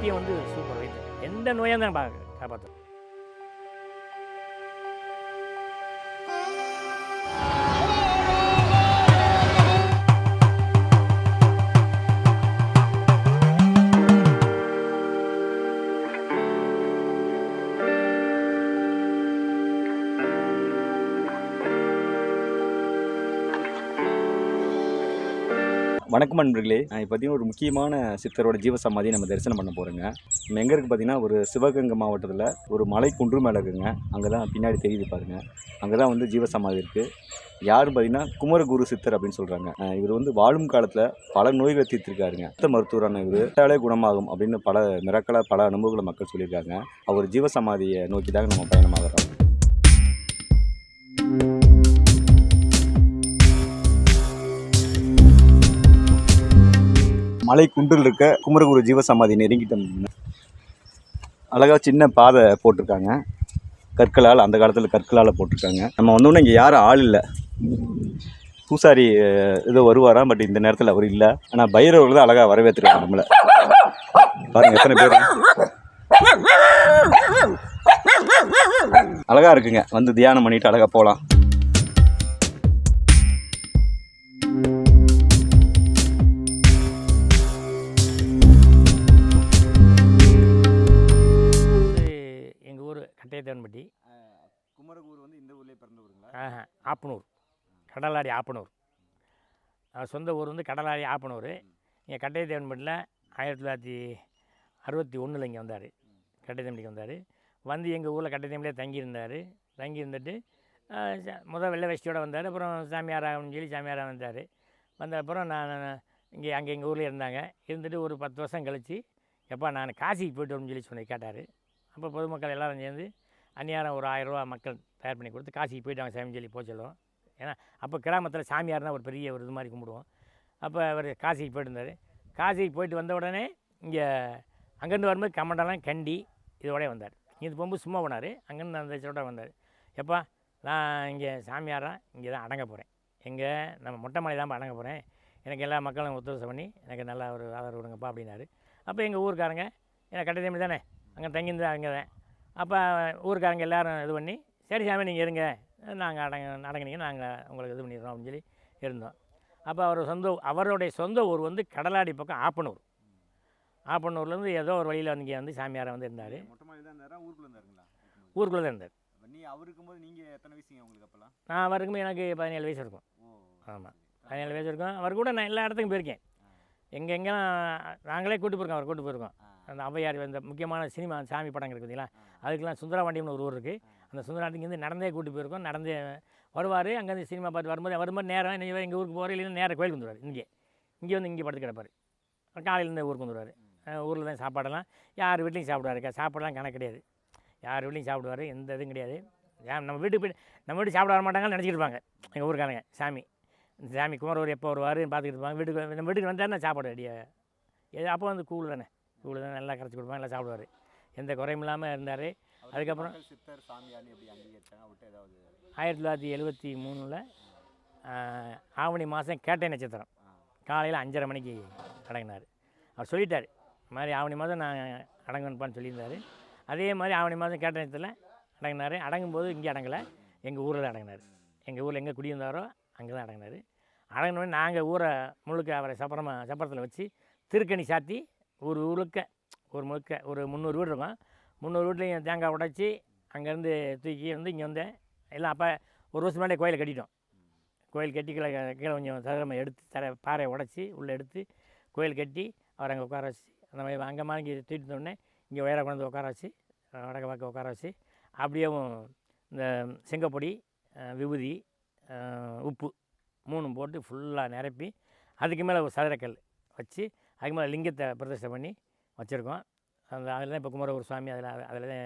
சக்தியை வந்து சூப்பர் வைத்து எந்த நோயாக தான் காப்பாற்றும் வணக்கம் நண்பர்களே. நான் இப்போ பார்த்தீங்கன்னா ஒரு முக்கியமான சித்தரோட ஜீவசமாதியை நம்ம தரிசனம் பண்ண போகிறோங்க நம்ம எங்கே இருக்குது பார்த்தீங்கன்னா ஒரு சிவகங்கை மாவட்டத்தில் ஒரு மலை குன்று மேலே இருக்குங்க. அங்கே தான் பின்னாடி தெரியுது பாருங்க. அங்கே தான் வந்து ஜீவசமாதி இருக்குது யாரும் பார்த்தீங்கன்னா குமரகுரு சித்தர் அப்படின்னு சொல்கிறாங்க இவர் வந்து வாழும் காலத்தில் பல நோய்களை தீர்த்திருக்காருங்க. சித்த மருத்துவரான இவர் விட்டாலே குணமாகும் அப்படின்னு பல மிரக்கலாக பல அனுபவங்களை மக்கள் சொல்லியிருக்காங்க. அவர் ஜீவசமாதியை நோக்கி தாங்க நம்ம பயணமாகிறோம். மலை குன்றில் இருக்க குமரகுரு ஜீவசமாதி நெருங்கிட்டோம் அழகாக சின்ன பாதை போட்டிருக்காங்க. கற்களால் அந்த காலத்தில் கற்களால் போட்டிருக்காங்க. நம்ம வந்தோடனே இங்கே யாரும் ஆள் இல்லை. பூசாரி ஏதோ வருவாராம் பட் இந்த நேரத்தில் அவர் இல்லை. ஆனால் பைரவர்கள் தான் அழகாக வரவேற்றுருக்காங்க நம்மளை. பாருங்க எத்தனை பேர். அழகாக இருக்குங்க. வந்து தியானம் பண்ணிவிட்டு அழகாக போகலாம் கட்டையத்தேவன்பட்டி குமரகுரு வந்து இந்த ஊர்லேயே பிறந்தவருங்களா ஆஹா, ஆப்பனூர். கடலாடி ஆப்பனூர். சொந்த ஊர் வந்து கடலாடி ஆப்பனூர். இங்கே கட்டையத்தேவன்பட்டியில் ஆயிரத்தி தொள்ளாயிரத்தி அறுபத்தி ஒன்றில் இங்கே வந்தார். கட்டையத்தேம்பட்டிக்கு வந்தார். வந்து எங்கள் ஊரில் கட்டையத்தேம்பிலே தங்கியிருந்தார். தங்கி இருந்துட்டு ஆஹ், ச- முத வெள்ளை வேஷ்டியோடு வந்தார். அப்புறம் சாமியார் ஆகணும்னு சொல்லி சாமியாராக வந்தார். வந்த அப்புறம் நான் இங்கே அங்கே எங்கள் ஊரில் இருந்தாங்க. இருந்துட்டு ஒரு பத்து வருஷம் கழித்து எப்பா நான் காசிக்கு போயிட்டு வரணும்னு சொல்லி சொன்னி கேட்டார். அப்போ பொதுமக்கள் எல்லாரும் சேர்ந்து அந்நியாரம் ஒரு ஆயிரரூவா மக்கள் தயார் பண்ணி கொடுத்து காசிக்கு போயிட்டாங்க சாமி சொல்லி போக சொல்லுவோம். ஏன்னா அப்போ கிராமத்தில் சாமியார்னா ஒரு பெரிய ஒரு இது மாதிரி கும்பிடுவோம். அப்போ அவர் காசிக்கு போயிட்டு இருந்தார் காசிக்கு போயிட்டு வந்த உடனே இங்கே அங்கேருந்து வரும்போது கமண்டெல்லாம் கண்டி இதோடய வந்தார். இது போகும்போது சும்மா போனார். அங்கேருந்து அந்த இதோட வந்தார். எப்பா நான் இங்கே சாமியாராக இங்கே தான் அடங்க போகிறேன் எங்கே? நம்ம மொட்டை மலை தான் அடங்க போகிறேன் எனக்கு எல்லா மக்களும் ஒத்துழைப்பு பண்ணி எனக்கு நல்லா ஒரு ஆதரவு கொடுங்கப்பா அப்படின்னாரு. அப்போ எங்கள் ஊருக்காரங்க ஏன்னா கட்டதேமி தானே? அங்கே தங்கியிருந்தா அங்கே தான் அப்போ ஊருக்காரங்க எல்லாரும் இது பண்ணி சரி சாமி நீங்கள் இருங்க. நாங்கள் அடங்க அடங்கினீங்க. நாங்கள் உங்களுக்கு இது பண்ணிடுறோம். அப்படின்னு சொல்லி இருந்தோம். அப்போ அவர் சொந்த அவருடைய சொந்த ஊர் வந்து கடலாடி பக்கம் ஆப்பனூர். ஆப்பனூர்லேருந்து ஏதோ ஒரு வழியில் வந்து இங்கே வந்து சாமியாரை வந்து இருந்தார். ஊருக்குள்ள இருந்தாருங்களா? ஊருக்குள்ளே தான் இருந்தார். நான் அவருக்குமே எனக்கு பதினேழு வயசு இருக்கும். ஆமாம் பதினேழு வயசு இருக்கும். அவர் கூட நான் எல்லா இடத்துக்கும் போயிருக்கேன். எங்கே எங்கெல்லாம் நாங்களே கூட்டு போயிருக்கோம் அவர் கூட்டு போயிருக்கோம். அந்த ஔவையார் இந்த முக்கியமான சினிமா சாமி படம் இருக்குது பார்த்தீங்களா? அதுக்கெல்லாம் சுந்தரவாண்டியம்னு ஒரு ஊர் இருக்குது அந்த சுந்தராண்டிங்கேருந்து நடந்தே கூட்டி போயிருக்கோம். நடந்தே வருவார். அங்கேருந்து சினிமா பார்த்து வரும்போது வரும்போது நேரம் நீங்கள் எங்கள் ஊருக்கு போகிற இல்லைன்னா நேரம் கோயிலுக்கு வந்துடுவார் இங்கே. இங்கே வந்து இங்கே படுத்து கிடப்பார். காலையிலேருந்து ஊருக்கு வந்துடுவார் ஊரில் தான் சாப்பாடெல்லாம். யார் வீட்லேயும் சாப்பிடுவாருக்கா சாப்பாடெல்லாம் கணக்கு கிடையாது. யார் வீட்லையும் சாப்பிடுவார். எந்த இதுவும் கிடையாது. ஏன் நம்ம வீட்டுக்கு போய் நம்ம வீட்டு சாப்பிட வர மாட்டாங்கன்னு நினச்சிட்டு இருப்பாங்க. எங்கள் ஊருக்காரங்க சாமி. சாமி குமரவர் எப்போ வருவாருன்னு பார்த்துக்கிட்டு இருப்பாங்க. வீட்டுக்கு நம்ம வீட்டுக்கு வந்தாருன்னா சாப்பாடு ரெடியாக அப்போ வந்து கூழ் தானே. கூழ் தானே நல்லா கரைச்சி கொடுப்பாங்க நல்லா சாப்பிடுவார். எந்த குறையும் இல்லாமல் இருந்தார். அதுக்கப்புறம் சித்தர் ஏதாவது ஆயிரத்தி தொள்ளாயிரத்தி எழுபத்தி மூணில் ஆவணி மாதம் கேட்டை நட்சத்திரம். காலையில் அஞ்சரை மணிக்கு அடங்கினார். அவர் சொல்லிட்டார் இந்த மாதிரி ஆவணி மாதம் நான் அடங்கணுப்பான்னு சொல்லியிருந்தார். அதே மாதிரி ஆவணி மாதம் கேட்ட நட்சத்திரத்தில் அடங்கினார். அடங்கும்போது இங்கே அடங்கலை எங்கள் ஊரில் தான் அடங்கினார். எங்கள் ஊரில் எங்கே குடியிருந்தாரோ அங்கே தான் அடங்கினார். அடங்கினோடனே நாங்கள் ஊரை முழுக்க அவரை சப்பரமாக சப்பரத்தில் வச்சு திருக்கணி சாத்தி ஒரு முழுக்க ஒரு முழுக்க ஒரு முந்நூறு வீடு இருக்கும். முந்நூறு வீட்லையும் தேங்காய் உடைச்சி அங்கேருந்து தூக்கி வந்து இங்கே வந்தேன். எல்லாம் அப்போ ஒரு வருஷம் முன்னாடி கோயிலை கட்டிட்டோம். கோயில் கட்டி கீழே கீழே கொஞ்சம் சதுரமாக எடுத்து தர பாறையை உடச்சி உள்ளே எடுத்து கோயில் கட்டி அவரை அங்கே உட்கார வச்சு அந்த மாதிரி அங்கே மாதிரி தூக்கிட்டு உடனே இங்கே உயர கொண்டு உட்கார வச்சு அஹ் வடக்க உட்கார வச்சு அப்படியேவும் இந்த செங்கப்பொடி விபூதி உப்பு மூணும் போட்டு ஃபுல்லாக நிரப்பி அதுக்கு மேலே ஒரு சதுரக்கல் வச்சு அதுக்கு மேலே லிங்கத்தை பிரதிஷ்டை பண்ணி வச்சுருக்கோம். அந்த அதில் தான் இப்போ குமரகுரு சுவாமி அதில் அதில் தான்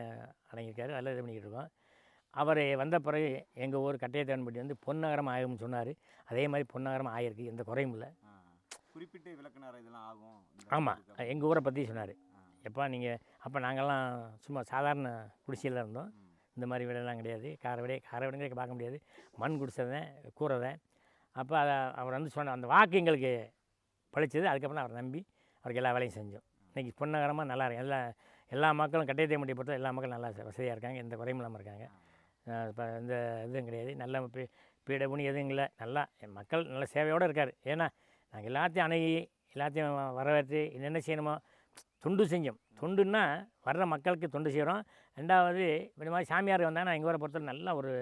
அடங்கியிருக்காரு. அதில் இது பண்ணிக்கிட்டு இருக்கோம் அவர் வந்த பிறகு எங்கள் ஊர் கட்டையத்தேவன்பட்டி வந்து பொன்னகரம் ஆகும்னு சொன்னார். அதே மாதிரி பொன்னகரம் ஆகிருக்கு எந்த குறையும் இல்லை. குறிப்பிட்டு விளக்குனார இதெல்லாம் ஆகும். ஆமாம் எங்கள் ஊரை பற்றி சொன்னார். எப்பா நீங்கள் அப்போ நாங்கள்லாம் சும்மா சாதாரண குடிசையில் இருந்தோம். இந்த மாதிரி வீடெல்லாம் கிடையாது. கார வீடே கார வீடுங்க பார்க்க முடியாது. மண் குடிசை தான் கூரை தான். அப்போ அதை அவர் வந்து சொன்ன அந்த வாக்கு எங்களுக்கு பழிச்சது. அதுக்கப்புறம் அவரை நம்பி அவருக்கு எல்லா வேலையும் செஞ்சோம். இன்றைக்கி பொன்னகரமாக நல்லா இருக்கு எல்லா எல்லா மக்களும் கட்டையத்தையம்பட்டி பொறுத்த எல்லா மக்களும் நல்லா வசதியாக இருக்காங்க. எந்த குறையும் இல்லாமல் இருக்காங்க. இப்போ எந்த இதுவும் கிடையாது. நல்ல பீ பீடபுனி எதுவும் இல்லை. நல்லா என் மக்கள் நல்ல சேவையோடு இருக்கார். ஏன்னா நாங்கள் எல்லாத்தையும் அணுகி எல்லாத்தையும் வரவேற்று என்னென்ன செய்யணுமோ தொண்டு செஞ்சோம். தொண்டுன்னா வர்ற மக்களுக்கு தொண்டு செய்கிறோம். ரெண்டாவது இந்த மாதிரி சாமியார் வந்தாங்கன்னா எங்கள் ஊரை பொறுத்தவரை நல்லா ஒரு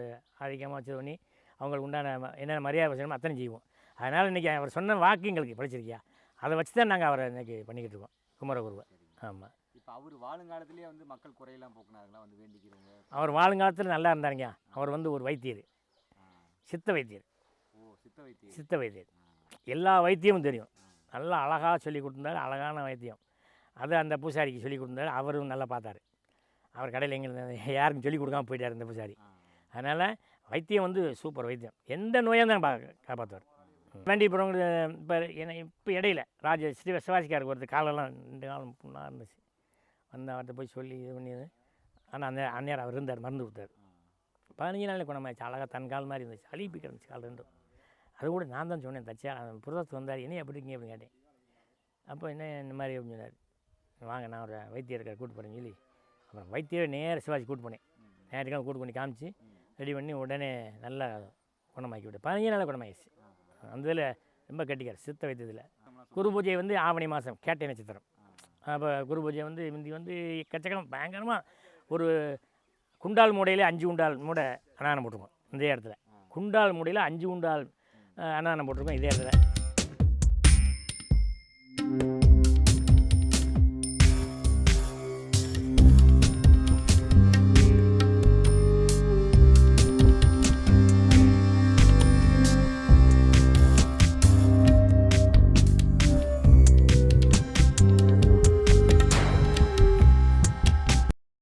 ஆதிக்கமாக வச்சு பண்ணி அவங்களுக்கு உண்டான என்னென்ன மரியாதை செய்யணுமோ அத்தனை செய்வோம். அதனால் இன்றைக்கி அவர் சொன்ன வாக்கு எங்களுக்கு படிச்சிருக்கியா? அதை வச்சு தான் நாங்கள் அவரை இன்றைக்கி பண்ணிக்கிட்டு இருக்கோம். குமரகுருவை. ஆமாம் இப்போ அவர் வாழுங்காலத்திலேயே வந்து மக்கள் குறையெல்லாம் போக்குனாருங்களா? வந்து வேண்டிக்கிறவங்க? அவர் வாழுங்காலத்தில் நல்லா இருந்தாருங்க. அவர் வந்து ஒரு வைத்தியர். சித்த வைத்தியர். ஓ சித்த வைத்தியம் சித்த வைத்தியர். எல்லா வைத்தியமும் தெரியும். நல்லா அழகாக சொல்லி கொடுத்துருந்தாரு. அழகான வைத்தியம். அதை அந்த பூசாரிக்கு சொல்லி கொடுத்தாரு அவரும் நல்லா பார்த்தாரு. அவர் கடையில் எங்களுக்கு யாருக்கும் சொல்லி கொடுக்காம போயிட்டார் இந்த பூசாரி. அதனால் வைத்தியம் வந்து சூப்பர் வைத்தியம். எந்த நோயாக இருந்தாலும் பா காப்பாற்றுவார் வேண்டி இப்போ என்ன இப்போ இடையில ராஜ ஸ்ரீ சிவாஜிக்காருக்கு ஒருத்தர் காலெல்லாம் ரெண்டு காலம் புண்ணாக இருந்துச்சு. வந்து அவர்கிட்ட போய் சொல்லி இது பண்ணி ஆனால் அந்த அந்நேரம் அவர் இருந்தார் மருந்து கொடுத்தார் பதினஞ்சு நாளில் குணமாச்சு அழகாக தன் கால் மாதிரி இருந்துச்சு. அழிப்பி கிடந்துச்சு கால் ரெண்டும். அது கூட நான் தான் சொன்னேன் தச்சா புரதத்துக்கு வந்தார். என்ன எப்படி இருக்கீங்க அப்படின்னு கேட்டேன். அப்போ என்ன இந்த மாதிரி அப்படின்னு சொன்னார். வாங்க நான் ஒரு வைத்தியர் இருக்கார் கூட்டு போகிறேன்னு சொல்லி அப்புறம் வைத்தியர் நேர சிவாஜி கூட்டு போனேன். நேரத்துக்காக கூட்டு பண்ணி காமிச்சு ரெடி பண்ணி உடனே நல்லா குணமாக்கி விட்டேன். பதினஞ்சு நாளில் குணமாயிடுச்சு. அந்த இதில் ரொம்ப கட்டிக்கார் சித்த வைத்தியத்தில். குரு பூஜை வந்து ஆவணி மாதம் கேட்டை நட்சத்திரம். அப்போ குரு பூஜை வந்து முந்தி வந்து எக்கச்சக்கம் பயங்கரமாக ஒரு குண்டால் மூடையில் அஞ்சு குண்டால் மூடை அனானம் போட்டிருக்கோம் இந்த இடத்துல. குண்டால் மூடையில் அஞ்சு குண்டால் அனானம் போட்டிருக்கோம் இதே இடத்துல.